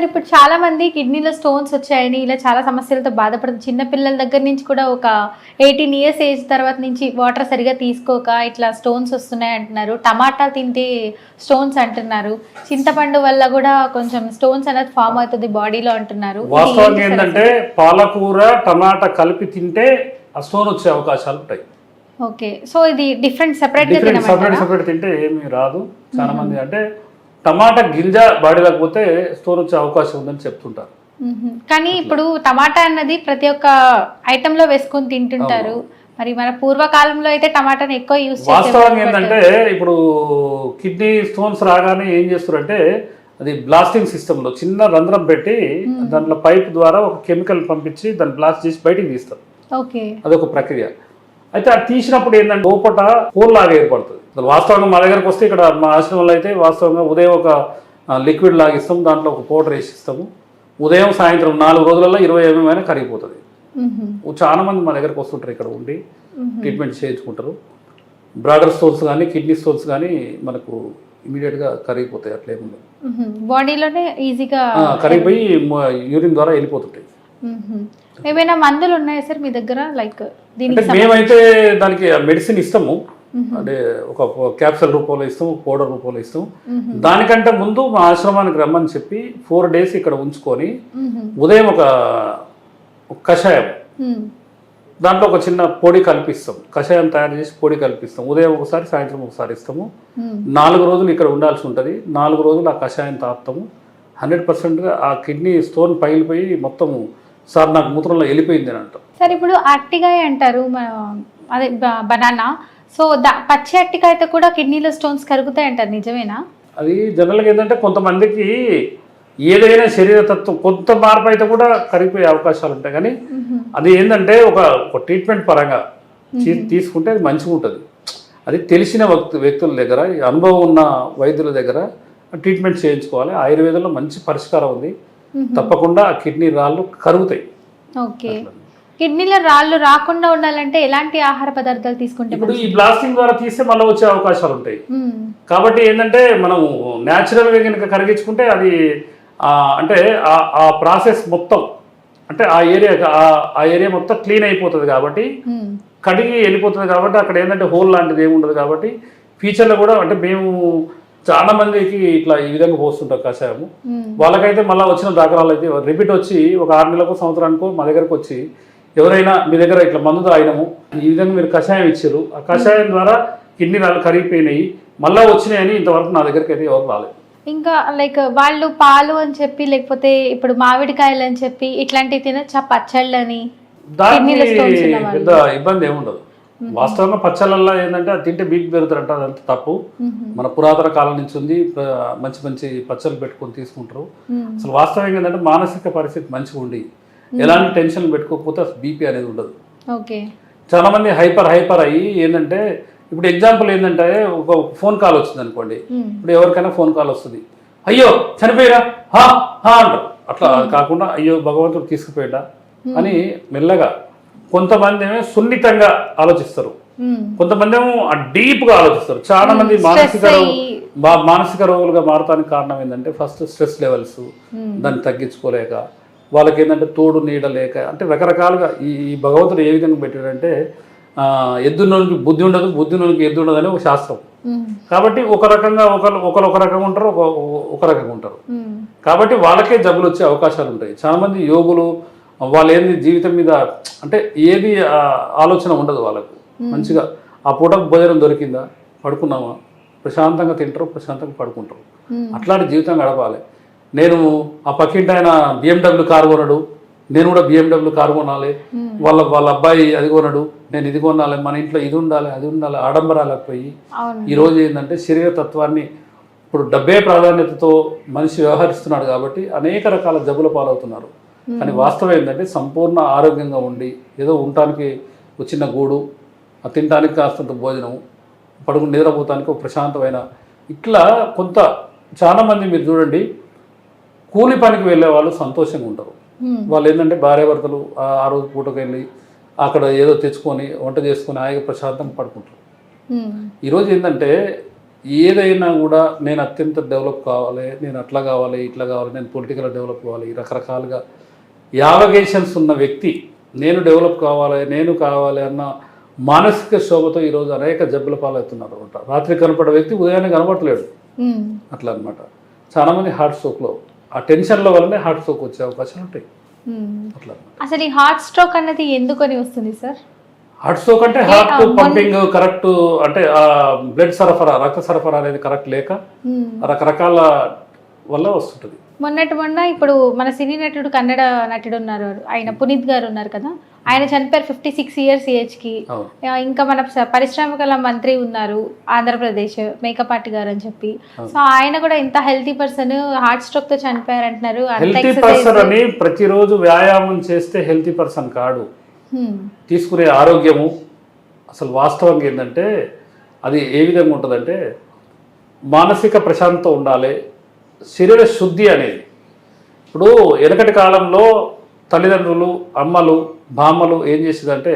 Sir ఇప్పుడు చాలా మంది కిడ్నీలో స్టోన్స్ వచ్చాయని ఇలా చాలా సమస్యలతో బాధపడుతుంది చిన్న పిల్లల దగ్గర నుంచి కూడా ఒక ఎయిటీన్ ఇయర్స్ ఏజ్ తర్వాత నుంచి వాటర్ సరిగా తీసుకోక ఇట్లా స్టోన్స్ వస్తున్నాయి అంటున్నారు. టమాటా తింటే స్టోన్స్ అంటున్నారు. చింతపండు వల్ల కూడా కొంచెం స్టోన్స్ అనేది ఫామ్ అవుతుంది బాడీలో అంటున్నారు. వాస్తవంగా ఏంటంటే పాలకూర టమాటా కలిపి తింటే ఆ స్టోన్ వచ్చే అవకాశాలు ఉంటాయి. ఓకే సో ఇది డిఫరెంట్ సెపరేట్ సపరేట్ సపరేట్ తింటే ఏమీ రాదు. చాలా మంది అంటే టమాటా గింజ బాడీలోకి పోతే స్టోన్ వచ్చే అవకాశం ఉందని చెప్తుంటారు. కానీ ఇప్పుడు టమాటా అన్నది ప్రతి ఒక్క ఐటమ్లో వేసుకొని తింటుంటారు. మరి మన పూర్వకాలంలో అయితే టమాటాని ఎక్కువ యూస్ వాస్తవంగా ఏంటంటే ఇప్పుడు కిడ్నీ స్టోన్స్ రాగానే ఏం చేస్తారంటే అది బ్లాస్టింగ్ సిస్టంలో చిన్న రంధ్రం పెట్టి దాంట్లో పైప్ ద్వారా ఒక కెమికల్ పంపించి దాన్ని బ్లాస్ట్ చేసి బయటికి తీస్తారు. ఓకే. అదొక ప్రక్రియ. అయితే అది తీసినప్పుడు ఏంటంటే లోపట హోల్ లాగా ఏర్పడుతుంది అసలు వాస్తవంగా మా దగ్గరకు వస్తే ఇక్కడ మా ఆశ్రమంలో అయితే వాస్తవంగా ఉదయం ఒక లిక్విడ్ లాగిస్తాం దాంట్లో ఒక పౌడర్ వేసి ఇస్తాము ఉదయం సాయంత్రం నాలుగు రోజులలో ఇరవై ఎంఎం అయినా కరిగిపోతుంది. చాలా మంది మా దగ్గరకు వస్తుంటారు ఇక్కడ ఉండి ట్రీట్మెంట్ చేయించుకుంటారు బ్రాడర్ స్టోన్స్ కానీ కిడ్నీ స్టోన్స్ కానీ మనకు ఇమీడియట్గా కరిగిపోతాయి అట్లా ఏముండదు మ్మ్. బాడీలోనే ఈజీగా కరిగిపోయి యూరిన్ ద్వారా వెళ్ళిపోతుంటాయి. ఏమైనా మందులు ఉన్నాయా సార్ మీ దగ్గర? లైక్ దీనికి అంటే మేమైతే దానికి మెడిసిన్ ఇస్తాము. అంటే ఒక క్యాప్సల్ రూపంలో ఇస్తాము పౌడర్ రూపంలో ఇస్తాము. దానికంటే ముందు మా ఆశ్రమానికి రమ్మని చెప్పి ఫోర్ డేస్ ఇక్కడ ఉంచుకొని. ఉదయం ఒక కషాయం. దాంట్లో ఒక చిన్న పొడి కల్పిస్తాం. కషాయం తయారు చేసి పొడి కల్పిస్తాం. ఉదయం ఒకసారి సాయంత్రం ఒకసారి ఇస్తాము. నాలుగు రోజులు ఇక్కడ ఉండాల్సి ఉంటుంది. నాలుగు రోజులు ఆ కషాయం తాగుతాము హండ్రెడ్ పర్సెంట్గా ఆ కిడ్నీ స్టోన్ పగిలిపోయి మొత్తము సార్ నాకు మూత్రంలో వెళ్ళిపోయింది అని అంటాం సార్ ఇప్పుడు అట్టికాయ అంటారు అదే బనానా. సో దా పచ్చి అట్టికాయతో కూడా కిడ్నీలో స్టోన్స్ కరుగుతాయి అంటారు నిజమేనా? అది జనరల్గా ఏంటంటే కొంతమందికి ఏదైనా శరీర తత్వం కొంత మార్పు అయితే కూడా కరిగిపోయే అవకాశాలు ఉంటాయి. కానీ. అది ఏంటంటే ఒక ఒక ట్రీట్మెంట్ పరంగా తీసుకుంటే అది మంచిగా ఉంటుంది. అది తెలిసిన వ్యక్తు వ్యక్తుల దగ్గర అనుభవం ఉన్న వైద్యుల దగ్గర ట్రీట్మెంట్ చేయించుకోవాలి. ఆయుర్వేదంలో మంచి పరిష్కారం ఉంది. తప్పకుండా ఆ కిడ్నీ రాళ్ళు కరుగుతాయి. ఓకే. కిడ్నీలో రాళ్ళు రాకుండా ఉండాలంటే ఎలాంటి ఆహార పదార్థాలు తీసుకుంటే ఇప్పుడు ఈ బ్లాస్టింగ్ ద్వారా తీస్తే మళ్ళీ వచ్చే అవకాశాలు ఉంటాయి. కాబట్టి ఏంటంటే మనం న్యాచురల్గా కనుక కరిగించుకుంటే అది అంటే ఆ- ప్రాసెస్ మొత్తం అంటే ఆ ఏరియా ఆ ఏరియా మొత్తం క్లీన్ అయిపోతుంది కాబట్టి. కడిగి వెళ్ళిపోతుంది కాబట్టి అక్కడ ఏంటంటే హోల్ లాంటిది ఏమి ఉండదు కాబట్టి ఫ్యూచర్లో కూడా అంటే మేము చాలా మందికి ఇట్లా ఈ విధంగా పోస్తుంటాం కషాయము. వాళ్ళకైతే మళ్ళీ వచ్చిన దాఖలాలు అయితే రిపీట్ వచ్చి ఒక ఆరు నెలలకు సంవత్సరానికో మా దగ్గరకు వచ్చి ఎవరైనా మీ దగ్గర ఇట్లా మందు తాగినాము ఈ విధంగా మీరు కషాయం ఇచ్చారు. ఆ కషాయం ద్వారా కిడ్నీ రాళ్ళు కరిగిపోయినాయి. మళ్ళీ వచ్చినాయని ఇంతవరకు నా దగ్గరికి అయితే ఎవరు రాలేదు. ఇంకా లైక్ వాళ్ళు పాలు అని చెప్పి లేకపోతే ఇప్పుడు మామిడికాయలు అని చెప్పి ఇట్లాంటివి తినచ్చా? పచ్చళ్ళు అని దానికి కిడ్నీలో stones ఉన్న వాళ్ళు. పెద్ద ఇబ్బంది ఏముండదు. వాస్తవంగా పచ్చళ్ళల్లో ఏంటంటే అది తింటే బీపీ పెరుగుతారంట అదంతా తప్పు. మన పురాతన కాలం నుంచి ఉంది మంచి మంచి పచ్చళ్ళు పెట్టుకొని తీసుకుంటారు. అసలు వాస్తవంగా ఏంటంటే మానసిక పరిస్థితి మంచిగా ఉండి ఎలాంటి టెన్షన్ పెట్టుకోకపోతే అసలు బీపీ అనేది ఉండదు. చాలా మంది హైపర్ హైపర్ అయ్యి ఏంటంటే ఇప్పుడు ఎగ్జాంపుల్ ఏంటంటే ఒక ఫోన్ కాల్ వచ్చింది అనుకోండి. ఇప్పుడు ఎవరికైనా ఫోన్ కాల్ వస్తుంది. అయ్యో చనిపోయిరా? హా హా అంటారు. అట్లా కాకుండా అయ్యో భగవంతుడు తీసుకుపోయాడా? అని మెల్లగా కొంతమంది ఏమో సున్నితంగా ఆలోచిస్తారు. కొంతమంది ఏమో డీప్గా ఆలోచిస్తారు చాలా మంది మానసిక మానసిక రోగులుగా మారటానికి కారణం ఏంటంటే ఫస్ట్ స్ట్రెస్ లెవెల్స్. దాన్ని తగ్గించుకోలేక వాళ్ళకి ఏంటంటే తోడు నీడ లేక అంటే రకరకాలుగా ఈ భగవంతుడు ఏ విధంగా పెట్టాడంటే ఎద్దునోనికి బుద్ధి ఉండదు బుద్ధినోనికి ఎద్దు ఉండదు అని ఒక శాస్త్రం. కాబట్టి ఒక రకంగా ఒకరు ఒకరు ఒక రకంగా ఉంటారు ఒక ఒక రకంగా ఉంటారు. కాబట్టి వాళ్ళకే జబ్బులు వచ్చే అవకాశాలు ఉంటాయి చాలా మంది యోగులు వాళ్ళు ఏంది జీవితం మీద అంటే ఏది ఆలోచన ఉండదు వాళ్ళకు. మంచిగా ఆ పూట భోజనం దొరికిందా? పడుకున్నామా? ప్రశాంతంగా తింటారు ప్రశాంతంగా పడుకుంటారు. అట్లాంటి జీవితం గడపాలి. నేను ఆ పక్కింటి ఆయన బిఎండబ్ల్యూ కారు కొనడు. నేను కూడా బిఎండబ్ల్యూ కారు కొనాలి. వాళ్ళ వాళ్ళ అబ్బాయి అది కొనడు. నేను ఇది కొనాలి మన ఇంట్లో ఇది ఉండాలి అది ఉండాలి ఆడంబరాలకు పోయి. అవును. ఈ రోజు ఏంటంటే శరీర తత్వాన్ని ఇప్పుడు డబ్బే ప్రాధాన్యతతో మనిషి వ్యవహరిస్తున్నాడు కాబట్టి అనేక రకాల జబ్బుల పాలవుతున్నారు. కానీ వాస్తవం ఏంటంటే సంపూర్ణ ఆరోగ్యంగా ఉండి ఏదో ఉండటానికి ఒక చిన్న గూడు తినడానికి కాస్తంత భోజనం పడుకు నిద్రపోతానికి ఒక ప్రశాంతమైన ఇట్లా కొంత చాలామంది మీరు చూడండి కూలి పనికి వెళ్ళే వాళ్ళు సంతోషంగా ఉంటారు. వాళ్ళు ఏంటంటే భార్యాభర్తలు ఆ ఆ రోజు పూటకు వెళ్ళి అక్కడ ఏదో తెచ్చుకొని వంట చేసుకొని హాయిగా ప్రశాంతంగా పడుకుంటారు. ఈరోజు ఏంటంటే ఏదైనా కూడా నేను అత్యంత డెవలప్ కావాలి నేను అట్లా కావాలి ఇట్లా కావాలి నేను పొలిటికల్ డెవలప్ కావాలి రకరకాలుగా యావగేషన్స్ ఉన్న వ్యక్తి నేను డెవలప్ కావాలి నేను కావాలి అన్న మానసిక శోభతో ఈరోజు అనేక జబ్బుల పాలవుతున్నారు అనమాట రాత్రి కనపడే వ్యక్తి ఉదయాన్నే కనపడలేడు. అట్లా అనమాట చాలామంది హార్ట్ స్ట్రోక్లో ఆ టెన్షన్ల వల్లనే హార్ట్ స్ట్రోక్ వచ్చే అవకాశాలు ఉంటాయి. అట్లా. అసలు ఈ హార్ట్ స్ట్రోక్ అన్నది ఎందుకని వస్తుంది సార్ హార్ట్ స్ట్రోక్ అంటే హార్ట్ పంపింగ్ కరెక్ట్ అంటే ఆ బ్లడ్ సరఫరా రక్త సరఫరా అనేది కరెక్ట్ లేక. రకరకాల వల్ల వస్తుంటుంది మొన్నటి మొన్న ఇప్పుడు మన సినీ నటుడు కన్నడ నటుడు ఉన్నారు. ఆయన పునీత్ గారు ఉన్నారు కదా. ఆయన చనిపోయారు ఫిఫ్టీ సిక్స్ ఇయర్స్ ఏజ్కి ఇంకా మన పరిశ్రమకల మంత్రి ఉన్నారు ఆంధ్రప్రదేశ్ మేకపాటి గారు అని చెప్పి. సో ఆయన కూడా ఇంత హెల్తీ పర్సన్ హార్ట్ స్ట్రోక్తో చనిపోయారు అంటున్నారు అంత హెల్తీ పర్సన్ అని ప్రతిరోజు వ్యాయామం చేస్తే హెల్తీ పర్సన్ కాడు. తీసుకునే ఆరోగ్యము అసలు వాస్తవంగా ఏంటంటే అది ఏ విధంగా ఉంటుందంటే మానసిక ప్రశాంతత ఉండాలి శరీర శుద్ధి అనేది. ఇప్పుడు వెనకటి కాలంలో తల్లిదండ్రులు అమ్మలు బామ్మలు ఏం చేసేదంటే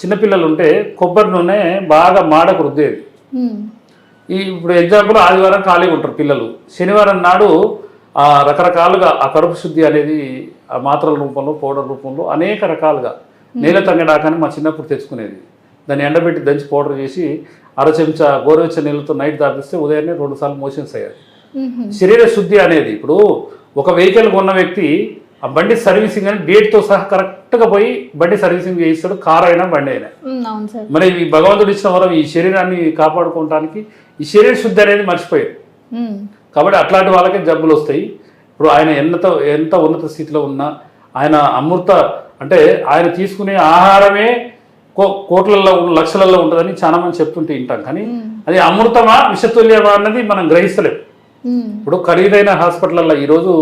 చిన్నపిల్లలు ఉంటే కొబ్బరి నూనె బాగా మాడకు రుద్దేది. ఈ ఇప్పుడు ఎగ్జాంపుల్ ఆదివారం ఖాళీగా ఉంటారు పిల్లలు. శనివారం నాడు ఆ రకరకాలుగా ఆ కడుపు శుద్ధి అనేది ఆ మాత్రల రూపంలో పౌడర్ రూపంలో అనేక రకాలుగా నీళ్ళ తంగడాకని మా చిన్నప్పుడు తెచ్చుకునేది. దాన్ని ఎండబెట్టి దంచి పౌడర్ చేసి అర చెంచా గోరువెచ్చ నీళ్ళతో నైట్ తాపిస్తే ఉదయాన్నే రెండు సార్లు మోషన్స్ అయ్యాయి. శరీర శుద్ధి అనేది. ఇప్పుడు ఒక వెహికల్ కొన్న వ్యక్తి ఆ బండి సర్వీసింగ్ అని డేట్తో సహా కరెక్ట్గా పోయి బండి సర్వీసింగ్ చేయిస్తాడు కార్ అయినా బండి అయినా. మరి ఈ భగవంతుడు ఇచ్చిన వరం ఈ శరీరాన్ని కాపాడుకోవటానికి ఈ శరీర శుద్ధి అనేది మర్చిపోయారు. కాబట్టి అట్లాంటి వాళ్ళకే జబ్బులు వస్తాయి. ఇప్పుడు ఆయన ఎంత ఎంత ఉన్నత స్థితిలో ఉన్నా ఆయన అమృత అంటే ఆయన తీసుకునే ఆహారమే కో కోట్లలో లక్షలలో ఉంటుందని చాలా మంది చెప్తుంటే వింటాం. కానీ అది అమృతమా విషతుల్యమా అన్నది మనం గ్రహిస్తలేం. మ్మ్. ఇప్పుడు ఖరీదైన హాస్పిటల్లో ఈరోజు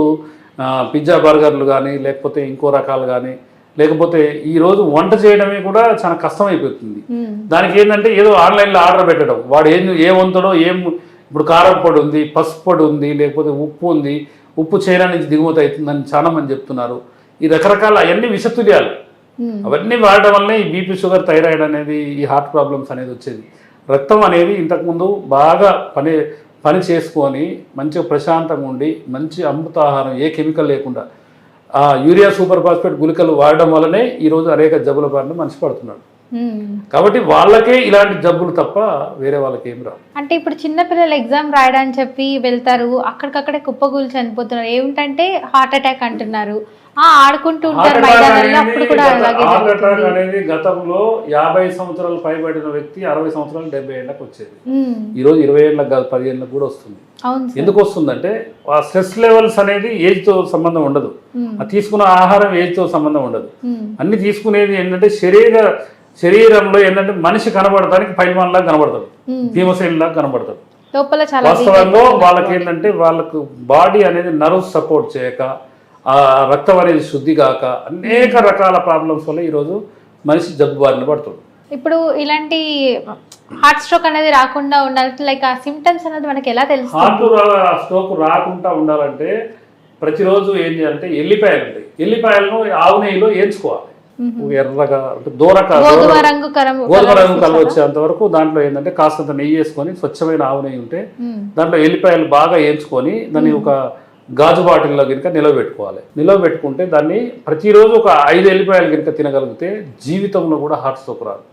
పిజ్జా బర్గర్లు కానీ లేకపోతే ఇంకో రకాలు కానీ లేకపోతే ఈరోజు వంట చేయడమే కూడా చాలా కష్టమైపోతుంది. మ్మ్. దానికి ఏంటంటే ఏదో ఆన్లైన్లో ఆర్డర్ పెట్టడం. వాడు ఏం ఏం వంతాడో ఏం ఇప్పుడు కారం పొడి ఉంది పసుపు పొడి ఉంది లేకపోతే ఉప్పు ఉంది ఉప్పు చైనా నుంచి దిగుమతి అవుతుందని చాలా మంది చెప్తున్నారు. ఈ రకరకాల అవన్నీ విషతుల్యాలు. మ్మ్. అవన్నీ వాడడం వల్లనే ఈ బీపీ షుగర్ థైరాయిడ్ అనేది ఈ హార్ట్ ప్రాబ్లమ్స్ అనేది వచ్చేది. రక్తం అనేది ఇంతకుముందు బాగా పని పని చేసుకొని మంచిగా ప్రశాంతంగా ఉండి మంచి అమృతాహారం ఏ కెమికల్ లేకుండా ఆ యూరియా సూపర్ ఫాస్ఫేట్ గుళికలు వాడడం వల్లనే ఈరోజు అనేక జబ్బుల బారిన మనిషి పడుతున్నాడు. కాబట్టి వాళ్ళకే ఇలాంటి జబ్బులు తప్ప వేరే వాళ్ళకి ఏం రావు. అంటే ఇప్పుడు చిన్న పిల్లలు ఎగ్జామ్ రాయడానికి చెప్పి వెళ్తారు అక్కడికక్కడే కుప్పగూలు చనిపోతున్నారు. ఏమిటంటే హార్ట్ అటాక్ అంటున్నారు. ఆ ఆడుకుంటూ ఉంటారు అప్పుడు కూడా హార్ట్ అటాక్ అనేది గతంలో యాభై సంవత్సరాలు పైబడిన వ్యక్తి అరవై సంవత్సరాలు డెబ్బై ఏళ్ళకి వచ్చేది. మ్మ్. ఈరోజు ఇరవై ఏళ్ళకి కాదు పది ఏళ్ళకి కూడా వస్తుంది. ఎందుకు వస్తుందంటే ఆ స్ట్రెస్ లెవెల్స్ అనేది ఏజ్తో సంబంధం ఉండదు. ఆ తీసుకున్న ఆహారం ఏజ్తో సంబంధం ఉండదు. అన్ని తీసుకునేది ఏంటంటే శరీర శరీరంలో ఏంటంటే మనిషి కనబడటానికి పైల్వాన్లాగా కనబడతాడు. మ్మ్. భీమసేనులాగా కనబడతాడు. వాస్తవంలో వాళ్ళకి ఏంటంటే వాళ్ళకు బాడీ అనేది నర్వ్ సపోర్ట్ చేయక ఆ రక్తం అనేది శుద్ధి కాక అనేక రకాల ప్రాబ్లమ్స్ వల్ల ఈరోజు మనిషి జబ్బు బారిన పడుతుంది ఇప్పుడు ఇలాంటి హార్ట్ స్ట్రోక్ అనేది రాకుండా ఉండాలి లైక్ ఆ సిమ్టమ్స్ అనేది మనకి ఎలా తెలుస్తుంది హార్ట్ స్ట్రోక్ రాకుండా ఉండాలంటే ప్రతిరోజు ఏం చేయాలంటే ఎల్లిపాయలు ఉంటాయి. ఎల్లిపాయలను ఆవు నెయ్యిలో వేయించుకోవాలి. ఎర్రగా అంటే దూరక గోధుమ రంగు కలర్ వచ్చేంత వరకు దాంట్లో ఏంటంటే కాస్తంత నెయ్యి వేసుకొని స్వచ్ఛమైన ఆవు నెయ్యి ఉంటే. దాంట్లో ఎల్లిపాయలు బాగా వేయించుకొని దాన్ని ఒక గాజు బాటిల్లో కనుక నిలవబెట్టుకోవాలి. నిలవబెట్టుకుంటే దాన్ని ప్రతిరోజు ఒక ఐదు ఎల్లిపాయలు కనుక తినగలిగితే జీవితంలో కూడా హార్ట్ స్ట్రోక్ రాదు.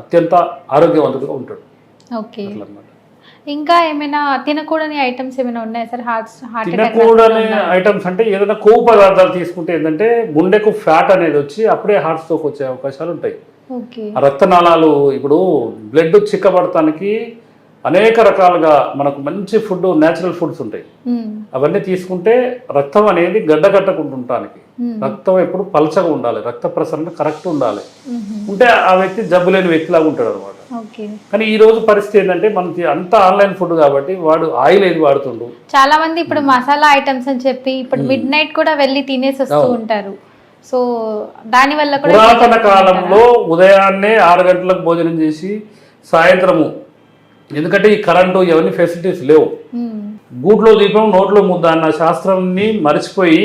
అత్యంత ఆరోగ్యవంతుడిగా ఉంటాడు. ఓకే. అట్లా అన్నమాట ఇంకా ఏమైనా తినకూడని ఐటమ్స్ ఏమైనా ఉన్నాయా సార్? హార్ట్ హార్ట్ తినకూడని ఐటమ్స్ అంటే ఏదైనా కొవ్వు పదార్థాలు తీసుకుంటే ఏంటంటే గుండెకు ఫ్యాట్ అనేది వచ్చి అప్పుడే హార్ట్ స్ట్రోక్ వచ్చే అవకాశాలు ఉంటాయి. రక్తనాళాలు ఇప్పుడు బ్లడ్ చిక్కబడటానికి అనేక రకాలుగా మనకు మంచి ఫుడ్ న్యాచురల్ ఫుడ్స్ ఉంటాయి. అవన్నీ తీసుకుంటే రక్తం అనేది గడ్డకట్టకుంటుంటానికి మ్మ్. రక్తం ఎప్పుడు పలచగా ఉండాలి. రక్త ప్రసరణ కరెక్ట్ ఉండాలి. ఉంటే ఆ వ్యక్తి జబ్బు లేని వ్యక్తిలాగా ఉంటాడు అనమాట కానీ ఈ రోజు పరిస్థితి ఏంటంటే మనకి అంతా ఆన్లైన్ ఫుడ్ కాబట్టి వాడు ఆయిల్ ఏది వాడుతుండు? చాలా మంది ఇప్పుడు మసాలా ఐటమ్స్ అని చెప్పి ఇప్పుడు మిడ్ నైట్ కూడా వెళ్ళి తినేసి వస్తూ ఉంటారు. సో దాని వల్ల కూడా పురాతన కాలంలో ఉదయాన్నే ఆరు గంటలకు భోజనం చేసి సాయంత్రము ఎందుకంటే ఈ కరెంటు ఇవన్నీ ఫెసిలిటీస్ లేవు. గూట్లో దీపం నోట్లో ముద్ద అన్న శాస్త్రాన్ని మర్చిపోయి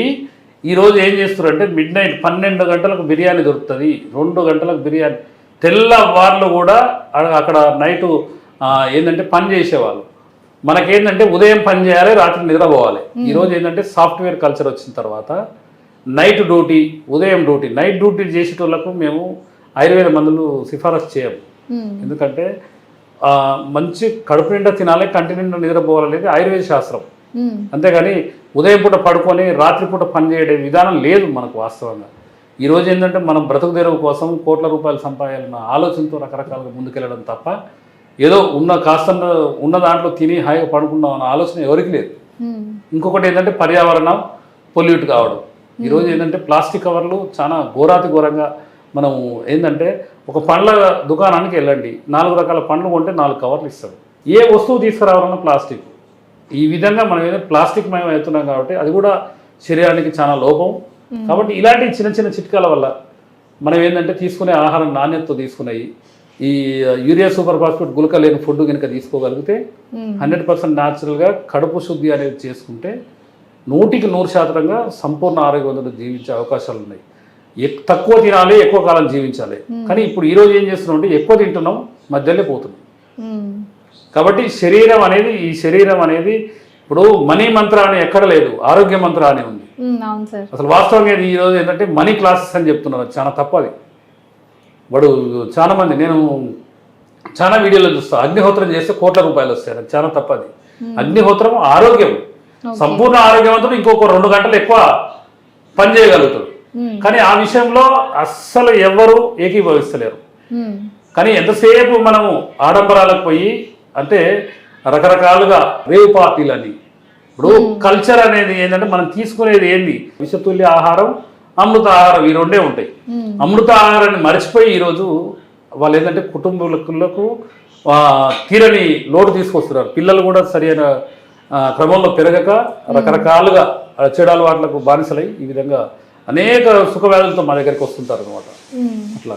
ఈ రోజు ఏం చేస్తారంటే మిడ్ నైట్ పన్నెండు గంటలకు బిర్యానీ దొరుకుతుంది రెండు గంటలకు బిర్యానీ. తెల్లవార్లు కూడా అక్కడ నైటు ఏంటంటే పని చేసేవాళ్ళు. మనకేంటంటే ఉదయం పని చేయాలి రాత్రి నిద్రపోవాలి. ఈ రోజు ఏంటంటే సాఫ్ట్వేర్ కల్చర్ వచ్చిన తర్వాత నైట్ డ్యూటీ ఉదయం డ్యూటీ నైట్ డ్యూటీ చేసేటోళ్ళకు మేము ఆయుర్వేద మందులు సిఫారసు చేయము ఎందుకంటే మంచి కడుపు నిండా తినాలి కంటి నిండా నిద్రపోవాలనేది ఆయుర్వేద శాస్త్రం. అంతేగాని ఉదయం పూట పడుకొని రాత్రిపూట పని చేయడే విధానం లేదు మనకు వాస్తవంగా. ఈ రోజు ఏంటంటే మనం బ్రతుకు తెరువు కోసం కోట్ల రూపాయలు సంపాదాలన్న ఆలోచనతో రకరకాలుగా ముందుకెళ్ళడం తప్ప ఏదో ఉన్న కాస్త ఉన్న దాంట్లో తిని హాయిగా పడుకుందాం అన్న ఆలోచన ఎవరికి లేదు. ఇంకొకటి ఏంటంటే పర్యావరణం పొల్యూట్ కావడం. ఈరోజు ఏంటంటే ప్లాస్టిక్ కవర్లు చాలా ఘోరాతి ఘోరంగా మనం ఏంటంటే ఒక పండ్ల దుకాణానికి వెళ్ళండి. నాలుగు రకాల పండ్లు కొంటే నాలుగు కవర్లు ఇస్తాడు ఏ వస్తువు తీసుకురావాలన్నా ప్లాస్టిక్. ఈ విధంగా మనం ఏదైనా ప్లాస్టిక్ మయం అవుతున్నాం కాబట్టి అది కూడా శరీరానికి చాలా లోపం. కాబట్టి ఇలాంటి చిన్న చిన్న చిట్కాల వల్ల మనం ఏంటంటే తీసుకునే ఆహారం నాణ్యతతో తీసుకున్నాయి ఈ యూరియా సూపర్ ఫాస్ఫేట్ గులక లేని ఫుడ్ కనుక తీసుకోగలిగితే హండ్రెడ్ పర్సెంట్ న్యాచురల్గా కడుపు శుద్ధి అనేది చేసుకుంటే నూటికి నూరు శాతంగా సంపూర్ణ ఆరోగ్యవంతుడు జీవించే అవకాశాలు ఉన్నాయి. తక్కువ తినాలి ఎక్కువ కాలం జీవించాలి. కానీ ఇప్పుడు ఈ రోజు ఏం చేస్తున్నాం అంటే ఎక్కువ తింటున్నాం మధ్యలో పోతున్నాం. కాబట్టి శరీరం అనేది ఈ శరీరం అనేది ఇప్పుడు మనీ మంత్ర అని ఎక్కడ లేదు ఆరోగ్య మంత్ర అని ఉంది. అవును సార్. అసలు వాస్తవంగా ఇది ఈరోజు ఏంటంటే మనీ క్లాసెస్ అని చెప్తున్నారు చాలా తప్పది వాడు చాలా మంది నేను చాలా వీడియోలో చూస్తా. అగ్నిహోత్రం చేస్తే కోట్ల రూపాయలు వస్తాయి. అది చాలా తప్పది అగ్నిహోత్రం ఆరోగ్యం. సంపూర్ణ ఆరోగ్యవంతుడు ఇంకొక రెండు గంటలు ఎక్కువ పని చేయగలుగుతాడు. కానీ ఆ విషయంలో అస్సలు ఎవరు ఏకీభవిస్తలేరు. కానీ ఎంతసేపు మనము ఆడంబరాలకు పోయి అంటే రకరకాలుగా రేవ్ పార్టీలని ఇప్పుడు కల్చర్ అనేది ఏంటంటే మనం తీసుకునేది ఏంది? విషతుల్య ఆహారం అమృత ఆహారం ఈ రెండే ఉంటాయి. అమృత ఆహారాన్ని మర్చిపోయి ఈరోజు వాళ్ళు ఏంటంటే కుటుంబాలకు ఆ, తీరని లోటు తీసుకొస్తున్నారు. పిల్లలు కూడా సరైన క్రమంలో పెరగక రకరకాలుగా ఆ, చెడు అలవాట్లకు బానిసలై ఈ విధంగా అనేక సుఖవ్యాధులతో మా దగ్గరికి వస్తుంటారు అనమాట. అట్లా.